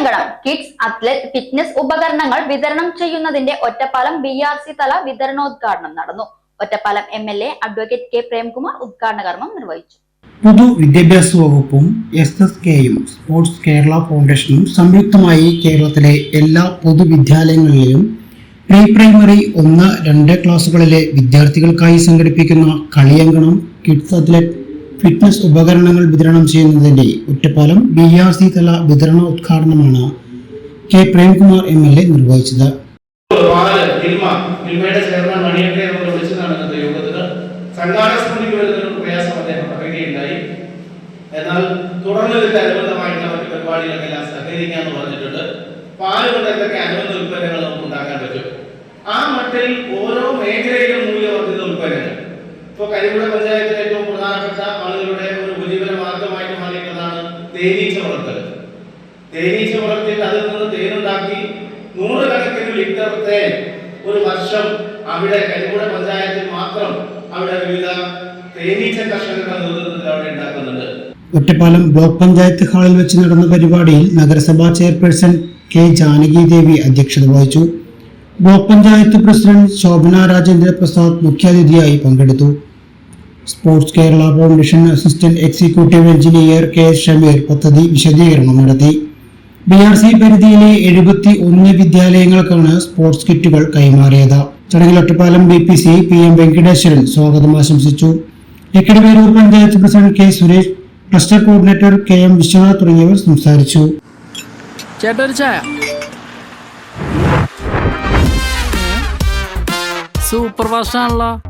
കളിയങ്കണം kids athlete fitness ഉപകരണങ്ങൾ വിതരണം ചെയ്യുന്നതിന്റെ ഒറ്റപ്പാലം ബി ആർ സി തല വിതരണോദ്ഘാടനം നടന്നു. Ottapalam M L A advocate K Premkumar ഉദ്ഘാടന കർമ്മം നിർവഹിച്ചു. പൊതു വിദ്യാഭ്യാസ വകുപ്പും എസ് എസ് കെയും സ്പോർട്സ് കേരള ഫൗണ്ടേഷനും സംയുക്തമായി കേരളത്തിലെ എല്ലാ പൊതുവിദ്യാലയങ്ങളിലും പ്രീ പ്രൈമറി ഒന്ന് രണ്ട് ക്ലാസ്സുകളിലെ വിദ്യാർത്ഥികൾക്കായി സംഘടിപ്പിക്കുന്ന കളിയങ്കണം കിഡ്സ് അത്ലറ്റ് ഫിറ്റ്നസ് ഉപകരണങ്ങൾ വിതരണം ചെയ്യുന്നതിന്റെ ഒറ്റപ്പാലം ബി ആർ സി തല വിതരണ ഉദ്ഘാടനമാണ് K Premkumar M L A നിർവഹിച്ചത്. എന്നാൽ തുടർന്ന് ഇതിന്റെ അനുബന്ധമായിട്ടുള്ള മറ്റു പരിപാടികളെല്ലാം സഹകരിക്കാന്ന് പറഞ്ഞിട്ടുണ്ട്. പാൽ കൊണ്ട് എന്തൊക്കെ അനുബന്ധ ഉൽപ്പന്നങ്ങൾ നമുക്ക് ഉണ്ടാക്കാൻ പറ്റും? ആ മട്ടിൽ ഓരോ മേഖലയിലും മൂല്യവർദ്ധിത ഉൽപ്പന്നങ്ങൾ. ഇപ്പൊ കരിമ്പുഴ പഞ്ചായത്തിലെ തേനീച്ച വളർത്തൽ തേനീച്ച വളർത്തിയിട്ട് അതിൽ നിന്ന് തേനുണ്ടാക്കി നൂറുകണക്കിന് ലിറ്റർ തേൻ ഒരു വർഷം അവിടെ കരിമൂട പഞ്ചായത്തിൽ മാത്രം അവിടെ വിവിധ തേനീച്ച കർഷകരുടെ നേതൃത്വത്തിൽ അവിടെ ഉണ്ടാക്കുന്നുണ്ട്. ഒറ്റപ്പാലം ബ്ലോക്ക് പഞ്ചായത്ത് ഹാളിൽ വെച്ച് നടന്ന പരിപാടിയിൽ നഗരസഭാ ചെയർപേഴ്സൺ കെ ജാനകി ദേവി അധ്യക്ഷത വഹിച്ചു. ബ്ലോക്ക് പഞ്ചായത്ത് പ്രസിഡന്റ് ശോഭന രാജേന്ദ്ര പ്രസാദ് മുഖ്യാതിഥിയായി പങ്കെടുത്തു. Sports Kerala foundation assistant executive engineer K Shameer പദ്ധതി വിശദീകരണം നടത്തി. ബി ആർ സി പരിധിയിലെ എഴുപത്തി ഒന്ന് വിദ്യാലയങ്ങൾക്കാണ് സ്പോർട്സ് കിറ്റുകൾ കൈമാറിയത്. ചടങ്ങിൽ Ottapalam B P C P M Venkateswaran സ്വാഗതം ആശംസിച്ചു. Lakkidiperur panchayat president K. Suresh cluster coordinator K. M Vishwanath തുടങ്ങിയവർ സംസാരിച്ചു. സൂപ്പർ ഭാഷ ആണല്ലോ